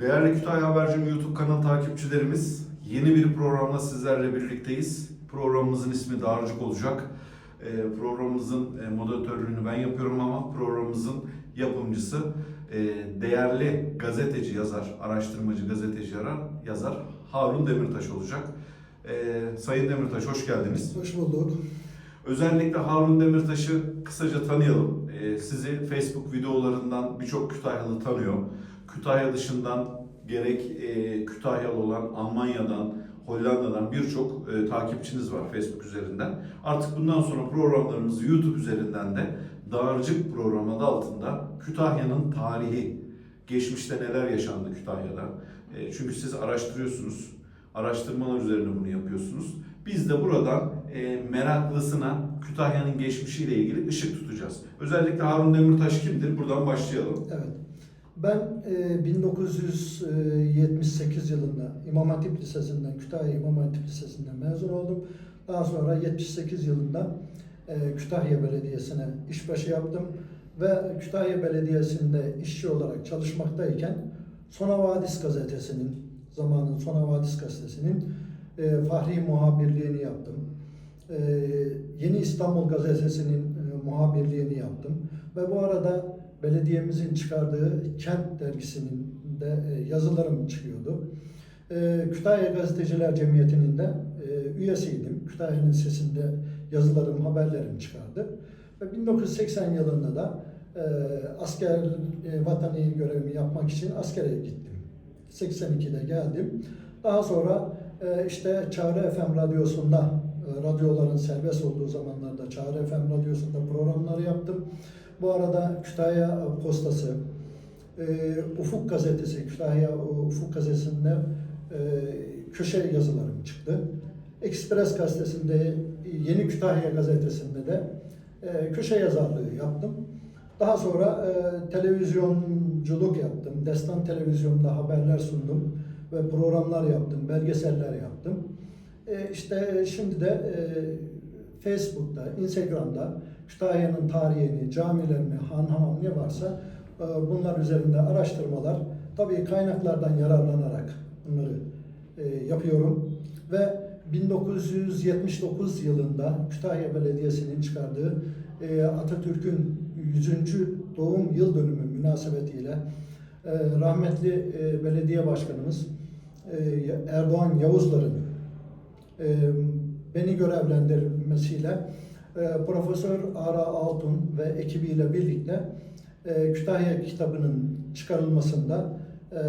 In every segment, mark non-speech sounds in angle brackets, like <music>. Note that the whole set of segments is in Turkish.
Değerli Kütahya Habercim YouTube kanalı takipçilerimiz, yeni bir programla sizlerle birlikteyiz. Programımızın ismi Dağarcık olacak. Ee, programımızın e, moderatörlüğünü ben yapıyorum ama programımızın yapımcısı e, değerli gazeteci yazar, araştırmacı gazeteci yazar, Harun Demirtaş olacak. Ee, Sayın Demirtaş hoş geldiniz. Hoş bulduk. Özellikle Harun Demirtaş'ı kısaca tanıyalım. Ee, sizi Facebook videolarından birçok Kütahyalı tanıyor. Kütahya dışından gerek e, Kütahyalı olan Almanya'dan, Hollanda'dan birçok e, takipçiniz var Facebook üzerinden. Artık bundan sonra programlarımızı YouTube üzerinden de Dağarcık programı adı altında Kütahya'nın tarihi, geçmişte neler yaşandı Kütahya'da. E, çünkü siz araştırıyorsunuz, araştırmalar üzerine bunu yapıyorsunuz. Biz de buradan e, meraklısına Kütahya'nın geçmişiyle ilgili ışık tutacağız. Özellikle Harun Demirtaş kimdir? Buradan başlayalım. Evet. Ben e, 1978 yılında İmam Hatip Lisesi'nden, Kütahya İmam Hatip Lisesi'nden mezun oldum. Daha sonra 78 yılında e, Kütahya Belediyesi'ne işbaşı yaptım. Ve Kütahya Belediyesi'nde işçi olarak çalışmaktayken Sona Vadis gazetesinin, zamanın Sona Vadis gazetesinin e, fahri muhabirliğini yaptım. E, Yeni İstanbul gazetesinin e, muhabirliğini yaptım. Ve bu arada belediyemizin çıkardığı Kent dergisinin de e, yazılarım çıkıyordu. E, Kütahya Gazeteciler Cemiyeti'nin de e, üyesiydim. Kütahya'nın sesinde yazılarım, haberlerim çıkardı. Ve 1980 yılında da asker vatani görevimi yapmak için askere gittim. 82'de geldim. Daha sonra işte Çağrı FM radyosunda radyoların serbest olduğu zamanlarda Çağrı FM radyosunda programlar yaptım. Bu arada Kütahya Postası, e, Ufuk Gazetesi, Kütahya Ufuk Gazetesi'nde e, köşe yazılarım çıktı. Ekspres Gazetesi'nde, Yeni Kütahya Gazetesi'nde de e, köşe yazarlığı yaptım. Daha sonra televizyonculuk yaptım. Destan Televizyon'da haberler sundum ve programlar yaptım, belgeseller yaptım. İşte şimdi de Facebook'ta, Instagram'da Kütahya'nın tarihini, camilerini, han hamam ne varsa e, bunlar üzerinde araştırmalar, tabii kaynaklardan yararlanarak bunları e, yapıyorum ve 1979 yılında Kütahya Belediyesi'nin çıkardığı e, Atatürk'ün 100. doğum yıl dönümü münasebetiyle rahmetli belediye başkanımız Erdoğan Yavuzlar'ın beni görevlendirmesiyle Profesör Ara Altun ve ekibiyle birlikte e, Kütahya kitabının çıkarılmasında e,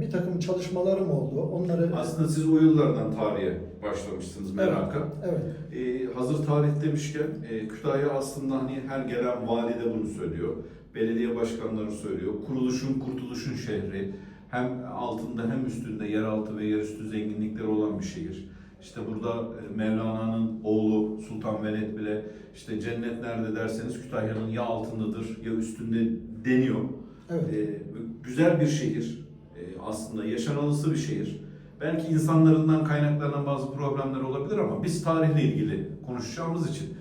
bir takım çalışmalarım oldu. Onları Aslında siz o yıllardan tarihe başlamışsınız meraka. Evet. Ee, hazır tarih demişken e, Kütahya aslında hani her gelen vali de bunu söylüyor. Belediye başkanları söylüyor. Kuruluşun kurtuluşun şehri. Hem altında hem üstünde yeraltı ve yerüstü zenginlikleri olan bir şehir. İşte burada e, Mevlana'nın oğlu Sultan Veled bile işte cennet nerede derseniz Kütahya'nın ya altındadır ya üstünde deniyor. Evet. Ee, güzel bir şehir. Ee, aslında yaşanılısı bir şehir. Belki insanlarından kaynaklanan bazı problemler olabilir ama biz tarihle ilgili konuşacağımız için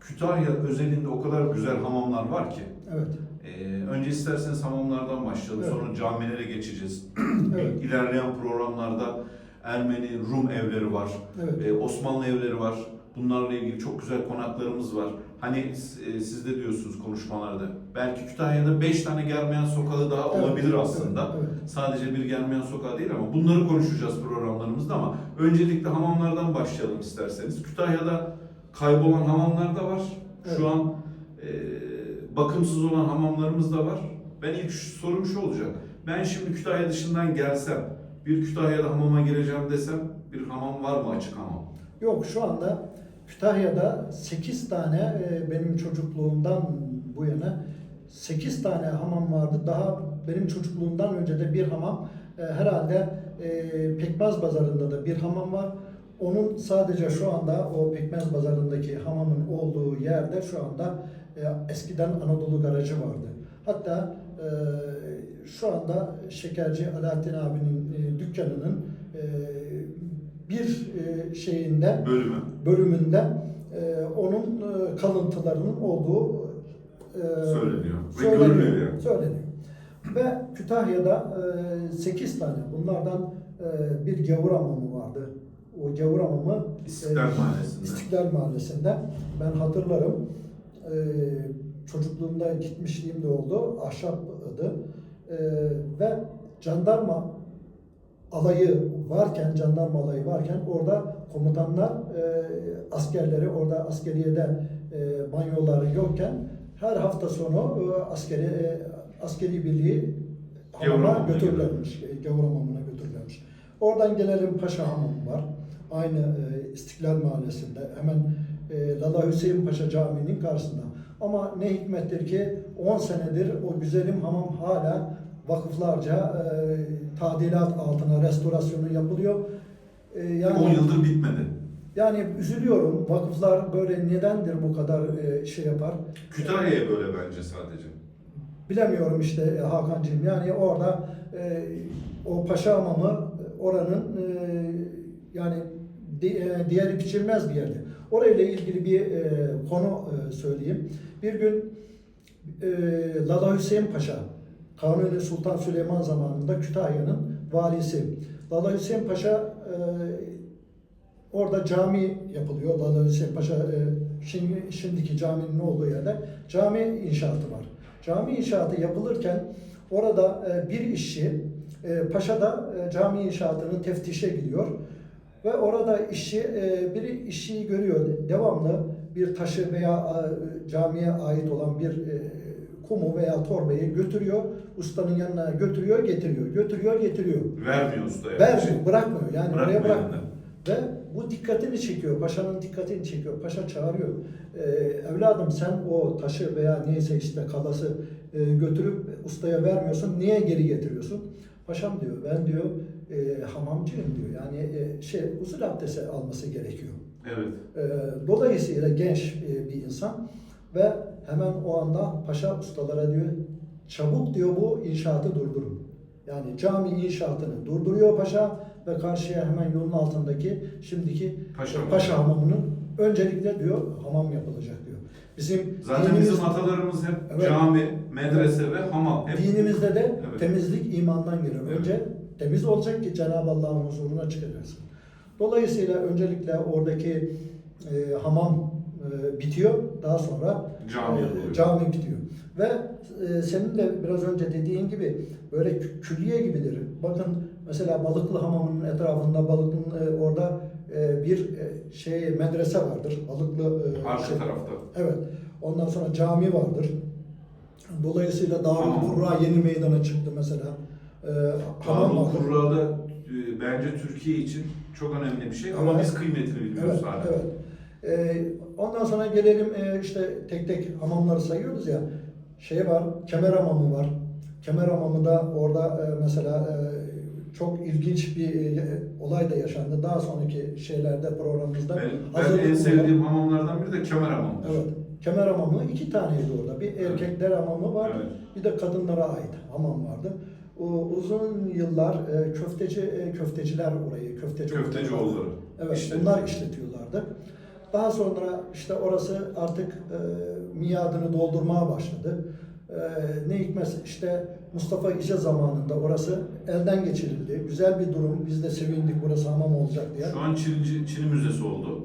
Kütahya özelinde o kadar güzel hamamlar var ki. Evet. Ee, önce isterseniz hamamlardan başlayalım. Evet. Sonra camilere geçeceğiz. <clears throat> Evet. İlerleyen programlarda Ermeni, Rum evleri var. Evet. Ee, Osmanlı evleri var. Bunlarla ilgili çok güzel konaklarımız var. Hani e, siz de diyorsunuz konuşmalarda. Belki Kütahya'da 5 tane Germeyen sokağı daha Evet, olabilir evet, aslında. evet. Sadece bir Germeyen sokağı değil ama bunları konuşacağız programlarımızda ama öncelikle hamamlardan başlayalım isterseniz. Kütahya'da kaybolan hamamlar da var. Evet. Şu an e, bakımsız olan hamamlarımız da var. Ben ilk sorum şu olacak. Ben şimdi Kütahya dışından gelsem, bir Kütahya'da hamama gireceğim desem bir hamam var mı açık hamam? Yok şu anda Kütahya'da 8 tane e, benim çocukluğumdan bu yana 8 tane hamam vardı. Daha benim çocukluğumdan önce de bir hamam e, herhalde e, Pekmez Pazarı'nda da bir hamam var. Onun sadece şu anda o Pekmez Pazarı'ndaki hamamın olduğu yerde şu anda eskiden Anadolu Garajı vardı. Hatta şu anda Şekerci Alaaddin abinin e, dükkanının e, bir e, şeyinde Bölümü. bölümünde e, onun e, kalıntılarının olduğu e, Söyleniyor. Ve söyleniyor. görülüyor yani. söyleniyor. Ve Kütahya'da 8 tane bunlardan e, bir gavur hamamı vardı. O gavur hamamı İstiklal e, Mahallesi'nde. İstiklal Mahallesi'nde. Ben hatırlarım. E, çocukluğumda gitmişliğim de oldu. Ahşaptı. E, ve jandarma alayı varken, jandarma alayı varken orada komutanlar e, askerleri orada askeriyede e, banyoları yokken her hafta sonu e, askeri e, askeri birliği Gavur hamama hamamına götürürlermiş. e, Gavur hamamına götürürlermiş. Oradan gelelim Paşa Hamamı var. Aynı e, İstiklal Mahallesi'nde hemen e, Lala Hüseyin Paşa Camii'nin karşısında. Ama ne hikmettir ki 10 senedir o güzelim hamam hala vakıflarca e, tadilat altına restorasyonu yapılıyor. E, yani 10 yıldır bitmedi. yani üzülüyorum. Vakıflar böyle nedendir bu kadar e, şey yapar? Kütahya'ya böyle bence sadece. Bilemiyorum işte e, Hakan'cığım. Yani orada e, o Paşa Hamamı e, oranın e, yani di, e, diğeri biçilmez bir yerdi. Orayla ilgili bir e, konu e, söyleyeyim. Bir gün e, Lala Hüseyin Paşa, Kanuni Sultan Süleyman zamanında Kütahya'nın valisi. Lala Hüseyin Paşa e, orada cami yapılıyor. Lala Hüseyin Paşa e, şimdi, şimdiki caminin olduğu yerde cami inşaatı var. Cami inşaatı yapılırken orada e, bir işçi e, Paşa da e, cami inşaatının teftişe gidiyor ve orada işçi e, biri işçiyi görüyor. Devamlı bir taşı veya e, camiye ait olan bir e, kumu veya torbayı götürüyor. Ustanın yanına götürüyor, getiriyor. Götürüyor, getiriyor. Vermiyor ustaya. Vermiyor, bırakmıyor. Yani Bırakmıyor oraya bırakmıyor. Ve bu dikkatini çekiyor. Paşanın dikkatini çekiyor. Paşa çağırıyor. Ee, evladım sen o taşı veya neyse işte kalası e, götürüp ustaya vermiyorsun. Niye geri getiriyorsun? Paşam diyor ben diyor e, hamamcıyım diyor. Yani e, şey usul abdesti alması gerekiyor. Evet. E, dolayısıyla genç e, bir insan ve hemen o anda paşa ustalara diyor çabuk diyor bu inşaatı durdurun. Yani cami inşaatını durduruyor paşa ve karşıya hemen yolun altındaki şimdiki Paşa paşa, Hamamı. hamamının öncelikle diyor hamam yapılacak diyor. Bizim Zaten dinimiz- bizim atalarımız hep Evet. cami, medrese ve hamam. Hep Dinimizde de Evet. temizlik imandan gelir. Evet. Önce temiz olacak ki Cenab-ı Allah'ın huzuruna çıkacaksın. Dolayısıyla öncelikle oradaki e, hamam e, bitiyor. Daha sonra Cami e, cami bitiyor. Ve e, senin de biraz önce dediğin gibi böyle kü- külliye gibidir. Bakın mesela Balıklı Hamamı'nın etrafında Balıklı'nın e, orada e, bir e, şey medrese vardır. Balıklı e, arka şey- tarafta. Evet. Ondan sonra cami vardır. Dolayısıyla Darül. Kurra yeni meydana çıktı mesela. Ee, hamam Darul vardır. Kurra'da e, bence Türkiye için çok önemli bir şey ama Evet. biz kıymetini bilmiyoruz Evet, hala. evet. Ee, ondan sonra gelelim e, işte tek tek hamamları sayıyoruz ya. Şey var, kemer hamamı var. Kemer hamamı da orada e, mesela e, çok ilginç bir e, olay da yaşandı. Daha sonraki şeylerde programımızda. Ben, ben en sevdiğim hamamlardan biri de kemer hamamıdır. Evet. Kemer hamamı iki taneydi orada. Bir erkekler hamamı vardı, Evet. bir de kadınlara ait hamam vardı. O, uzun yıllar e, köfteci e, köfteciler orayı köfteci Köftecioğulları. Evet, İşte. bunlar işletiyorlardı. Daha sonra işte orası artık e, miadını doldurmaya başladı. E, ne hikmetse işte Mustafa İce zamanında orası elden geçirildi. Güzel bir durum. Biz de sevindik burası hamam olacak diye. Şu an Çin, Çin Müzesi oldu.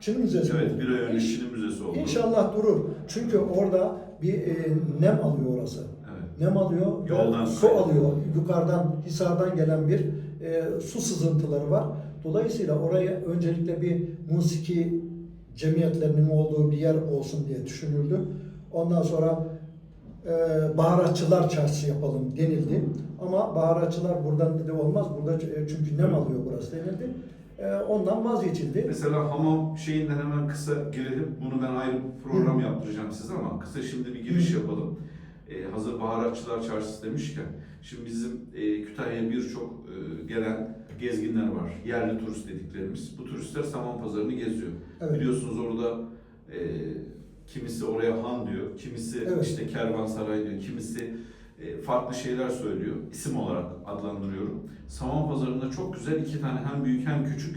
Çin Müzesi. Evet, bir ay önce İş- Çin Müzesi oldu. İnşallah durur. Çünkü orada bir e, nem alıyor orası. Nem alıyor, Yoldan su kaynak. alıyor. Yukarıdan, Hisar'dan gelen bir e, su sızıntıları var. Dolayısıyla oraya öncelikle bir musiki cemiyetlerinin olduğu bir yer olsun diye düşünüldü. Ondan sonra e, baharatçılar çarşısı yapalım denildi. Ama baharatçılar buradan dedi olmaz. Burada ç- çünkü nem alıyor burası denildi. E, ondan vazgeçildi. Mesela hamam şeyinden hemen kısa girelim. Bunu ben ayrı program yaptıracağım size ama kısa şimdi bir giriş Hı. yapalım. Ee, hazır baharatçılar çarşısı demişken, şimdi bizim e, Kütahya'ya birçok e, gelen gezginler var. Yerli turist dediklerimiz. Bu turistler saman pazarını geziyor. Evet. Biliyorsunuz orada e, kimisi oraya han diyor, kimisi Evet. işte kervansaray diyor, kimisi e, farklı şeyler söylüyor. İsim olarak adlandırıyorum. Saman pazarında çok güzel iki tane hem büyük hem küçük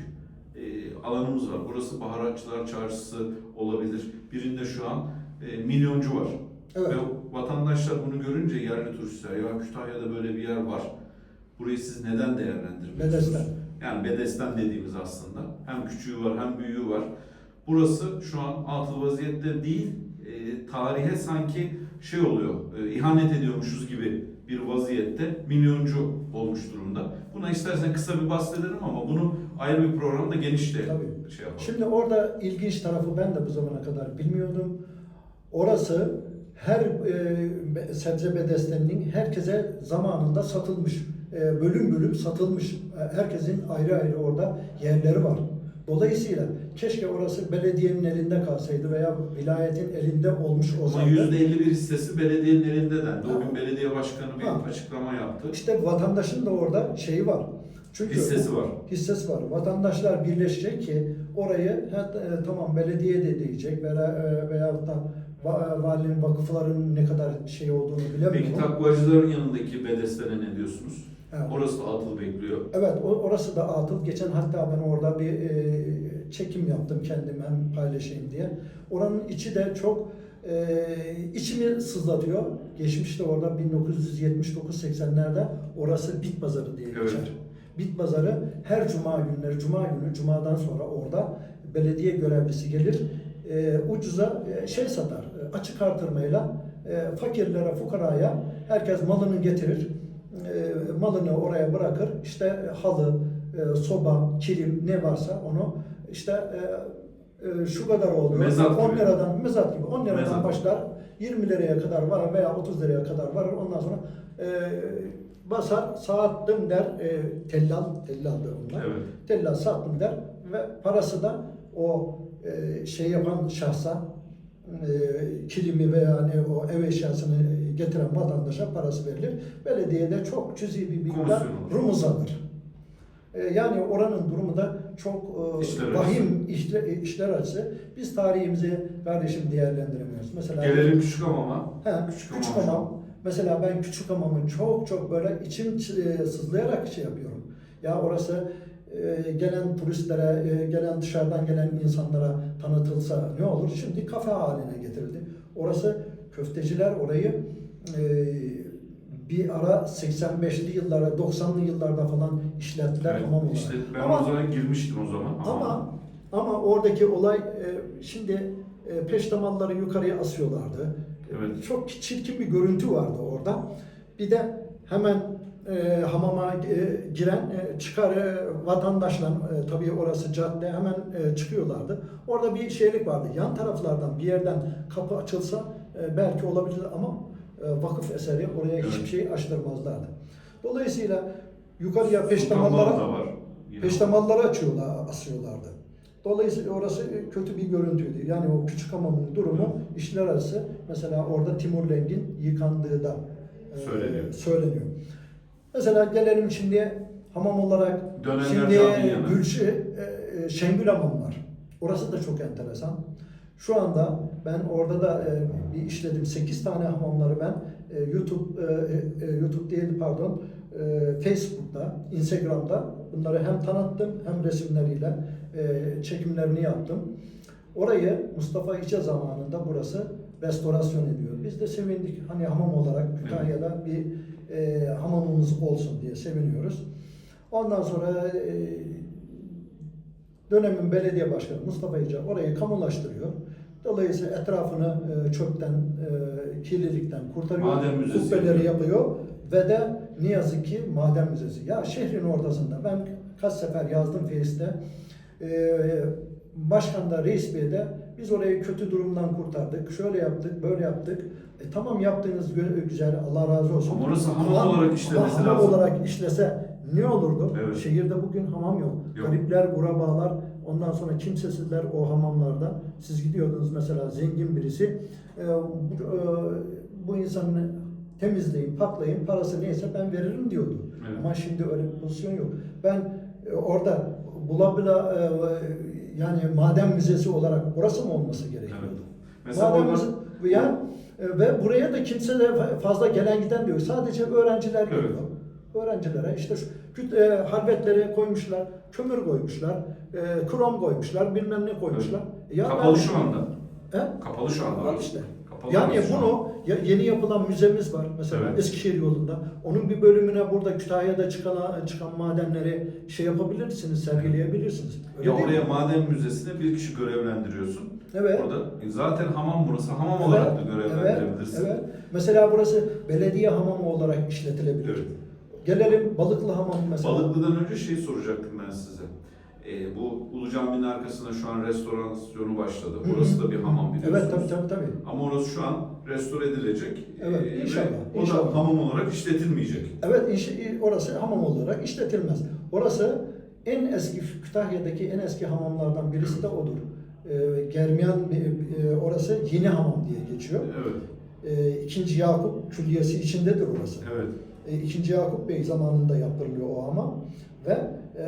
e, alanımız var. Burası baharatçılar çarşısı olabilir. Birinde şu an e, milyoncu var. Evet. Ve vatandaşlar bunu görünce yerli turistler ya Kütahya'da böyle bir yer var. Burayı siz neden değerlendirmiyorsunuz? Bedesten. Yani Bedesten dediğimiz aslında. Hem küçüğü var hem büyüğü var. Burası şu an atıl vaziyette değil, e, tarihe sanki şey oluyor, e, ihanet ediyormuşuz gibi bir vaziyette milyoncu olmuş durumda. Buna istersen kısa bir bahsedelim ama bunu ayrı bir programda geniş de Tabii. şey yapalım. Şimdi orada ilginç tarafı ben de bu zamana kadar bilmiyordum. Orası her e, sebze bedesteninin herkese zamanında satılmış. E, bölüm bölüm satılmış. E, herkesin ayrı ayrı orada yerleri var. Dolayısıyla keşke orası belediyenin elinde kalsaydı veya vilayetin elinde olmuş Ama olsaydı. %51 hissesi belediyenin elinde dendi. O gün belediye başkanı bir Ha. açıklama yaptı. İşte vatandaşın da orada şeyi var. Çünkü Hissesi var. hissesi var. Vatandaşlar birleşecek ki orayı ha, e, tamam belediye de diyecek veya e, veyahut da va, valinin vakıfların ne kadar şey olduğunu bilemiyorum. Peki takvacıların yanındaki Bedesten'e ne diyorsunuz? Evet. Orası da atıl bekliyor. Evet orası da atıl. Geçen hatta ben orada bir e, çekim yaptım kendim hem paylaşayım diye. Oranın içi de çok e, içimi sızlatıyor. Geçmişte orada 1979-80'lerde orası bit pazarı diye Evet. Bit pazarı her cuma günleri, cuma günü, cumadan sonra orada belediye görevlisi gelir. e, ucuza e, şey satar, e, açık artırmayla e, fakirlere, fukaraya herkes malını getirir. E, malını oraya bırakır. İşte halı, e, soba, kilim ne varsa onu işte e, e, şu kadar oldu. Mezat 10 gibi. liradan mezat gibi 10 liradan Mezat. başlar 20 liraya kadar var veya 30 liraya kadar varır. Ondan sonra e, basar saattım der e, tellal tellaldır onlar. Evet. Tellal sattım der ve parası da o e, şey yapan şahsa e, kilimi veya hani o ev eşyasını getiren vatandaşa parası verilir. Belediyede çok cüzi bir miktar rumuz alır. E, yani oranın durumu da çok e, İşler vahim işler, işler açısı. Biz tarihimizi kardeşim değerlendiremiyoruz. Mesela Gelelim küçük hamama. He, Küçük küçük, hamam. Mesela ben küçük hamamı çok çok böyle içim e, sızlayarak şey yapıyorum. Ya orası e, gelen turistlere, e, gelen dışarıdan gelen insanlara tanıtılsa ne olur? Şimdi kafe haline getirildi. Orası köfteciler orayı e, bir ara 85'li yıllara, 90'lı yıllarda falan işlettiler Evet, hamam olarak. işte ben Ama- o zaman girmiştim o zaman. ama ama oradaki olay e, şimdi e, peştemalları yukarıya asıyorlardı. Evet. Çok çirkin bir görüntü vardı orada. Bir de hemen e, hamama e, giren e, çıkar e, vatandaşla e, tabii orası cadde hemen e, çıkıyorlardı. Orada bir şeylik vardı. Yan taraflardan bir yerden kapı açılsa e, belki olabilir ama e, vakıf eseri oraya Evet. hiçbir şey açtırmazlardı. Dolayısıyla yukarıya peştemallara. Peştemalları açıyorlar, asıyorlardı. Dolayısıyla orası kötü bir görüntüydü. Yani o küçük hamamın durumu işler arası. Mesela orada Timur Leng'in yıkandığı da e, Söyleniyor. söyleniyor. Mesela gelelim şimdi hamam olarak Dönenler şimdi. Gülşi, e, e, Şengül Hamam var. Orası da çok enteresan. Şu anda ben orada da e, bir işledim. 8 tane hamamları ben e, YouTube e, e, YouTube değil pardon e, Facebook'ta, Instagram'da bunları hem tanıttım hem resimleriyle e, çekimlerini yaptım. Orayı Mustafa İçe zamanında burası restorasyon ediyor. Biz de sevindik. Hani hamam olarak Kütahya'da bir e, hamamımız olsun diye seviniyoruz. Ondan sonra e, dönemin belediye başkanı Mustafa İca orayı kamulaştırıyor. Dolayısıyla etrafını e, çöpten, e, kirlilikten kurtarıyor. Maden müzesi Kubbeleri yapıyor. yapıyor ve de ne yazık ki maden müzesi. Ya şehrin ortasında ben kaç sefer yazdım Face'te. E, başkan da reis bey de biz orayı kötü durumdan kurtardık. Şöyle yaptık, böyle yaptık. E, tamam yaptığınız güzel Allah razı olsun. Ama orası hamam Ama- olarak işlemesi ama hamam lazım. olarak işlese ne olurdu? Evet. Şehirde bugün hamam yok. Yok. Garipler, gurabalar, ondan sonra kimsesizler o hamamlarda. Siz gidiyordunuz mesela zengin birisi. e, bu, e, bu insanı temizleyin, paklayın, parası neyse ben veririm diyordu. Evet. Ama şimdi öyle bir pozisyon yok. Ben e, orada bula bula e, yani maden müzesi olarak orası mı olması gerekiyordu? Evet. Mesela Maden orada müze- ya, e, ve buraya da kimse de fazla gelen giden diyor. Sadece öğrenciler Evet. geliyor. Öğrencilere işte şu küt, e, harbetlere koymuşlar, kömür koymuşlar, e, krom koymuşlar, bilmem ne koymuşlar. Ya kapalı ben- şu anda. He? Kapalı şu anda. Al orası. işte. Kapalı Yani bunu ya- yeni yapılan müzemiz var mesela Evet. Eskişehir yolunda. Onun bir bölümüne burada Kütahya'da çıkan çıkan madenleri şey yapabilirsiniz, sergileyebilirsiniz. Öyle Ya oraya mi? maden müzesine bir kişi görevlendiriyorsun. Evet. Orada e, zaten hamam burası. Hamam Evet, olarak da Evet, görevlendirebilirsin. evet. Mesela burası belediye hamamı olarak işletilebilir. Evet. Gelelim Balıklı Hamam mesela. Balıklı'dan önce şeyi soracaktım ben size. Ee, bu Ulu Cami'nin arkasında şu an restorasyonu başladı. Orası da bir hamam biliyorsunuz. Evet tabii tabii tabii. Ama orası şu an restore edilecek. Evet, Ee, inşallah, O inşallah. da hamam olarak işletilmeyecek. Evet inşa- orası hamam olarak işletilmez. Orası en eski Kütahya'daki en eski hamamlardan birisi de odur. Ee, Germiyan e, orası Yeni Hamam diye geçiyor. Evet, Ee, İkinci Yakup Külliyesi içindedir orası. evet. E, İkinci Yakup Bey zamanında yaptırılıyor o hamam ve e,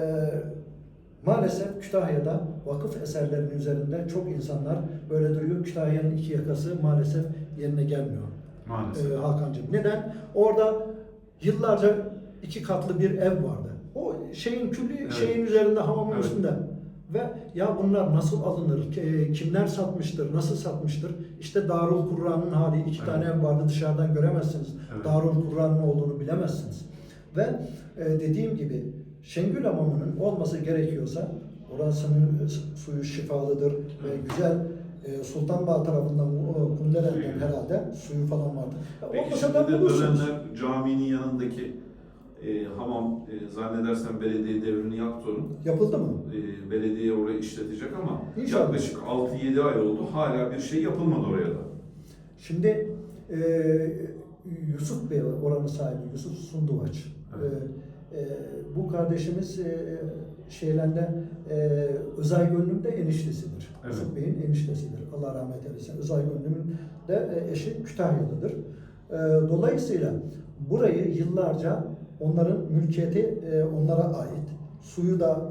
maalesef Kütahya'da vakıf eserlerinin üzerinde çok insanlar böyle duruyor. Kütahya'nın iki yakası maalesef yerine gelmiyor. Maalesef. e, Hakan'cığım. Neden? Orada yıllarca iki katlı bir ev vardı. O şeyin külli Evet. şeyin üzerinde hamamın Evet. üstünde. Ve ya bunlar nasıl alınır? Ke- Kimler satmıştır? Nasıl satmıştır? İşte Darul Kur'an'ın hali iki Evet. tane ev vardı dışarıdan göremezsiniz. Evet. Darul Kur'an'ın olduğunu bilemezsiniz. Ve e, dediğim gibi Şengül Hamamı'nın olması gerekiyorsa orasının e, suyu şifalıdır ve güzel e, Sultanbağ tarafından Suyu. herhalde suyu falan vardı. Peki şimdi de bulursunuz. Dönenler Camii'nin yanındaki e, hamam e, zannedersem belediye devrini yaptı onu. Yapıldı mı? E, belediye orayı işletecek ama İnşallah. yaklaşık 6-7 ay oldu. Hala bir şey yapılmadı oraya da. Şimdi e, Yusuf Bey oranın sahibi Yusuf Sunduvaç. Evet. E, e, bu kardeşimiz e, şeylerde e, Özay Gönlüm de eniştesidir. Evet. Yusuf Bey'in eniştesidir. Allah rahmet eylesin. Özay Gönlüm'ün de e, eşi Kütahyalıdır. E, dolayısıyla burayı yıllarca onların mülkiyeti e, onlara ait. Suyu da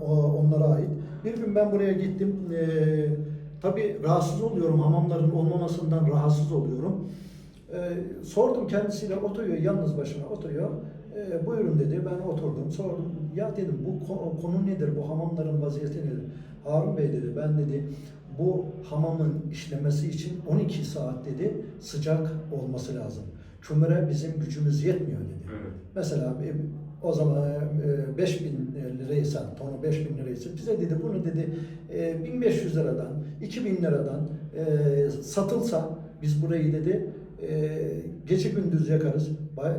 onlara ait. Bir gün ben buraya gittim. E, tabii rahatsız oluyorum. Hamamların olmamasından rahatsız oluyorum. E, sordum kendisiyle oturuyor yalnız başına oturuyor. E, buyurun dedi ben oturdum sordum. Ya dedim bu ko- konu nedir bu hamamların vaziyeti nedir? Harun Bey dedi ben dedi bu hamamın işlemesi için 12 saat dedi sıcak olması lazım. Kömüre bizim gücümüz yetmiyor dedi. Evet. Mesela e, o zaman e, 5000 liraysa, tonu 5000 liraysa bize dedi bunu dedi e, 1500 liradan, 2000 liradan e, satılsa biz burayı dedi e, gece gündüz yakarız.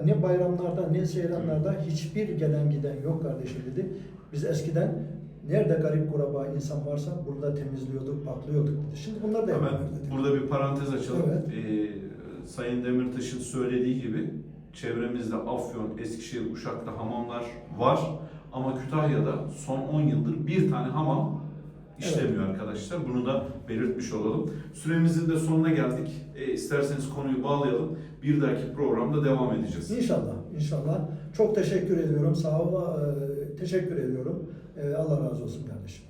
Ne bayramlarda ne seyranlarda hiçbir gelen giden yok kardeşim dedi. Biz eskiden nerede garip kuraba insan varsa burada temizliyorduk, paklıyorduk dedi. Şimdi bunlar da Hemen burada bir parantez açalım. Evet. Ee, Sayın Demirtaş'ın söylediği gibi çevremizde Afyon, Eskişehir, Uşak'ta hamamlar var. Ama Kütahya'da son 10 yıldır bir tane hamam işlemiyor arkadaşlar. Bunu da belirtmiş olalım. Süremizin de sonuna geldik. E, isterseniz konuyu bağlayalım. Bir dahaki programda devam edeceğiz. İnşallah, inşallah. Çok teşekkür ediyorum. Sağ ol, e, teşekkür ediyorum. E, Allah razı olsun kardeşim.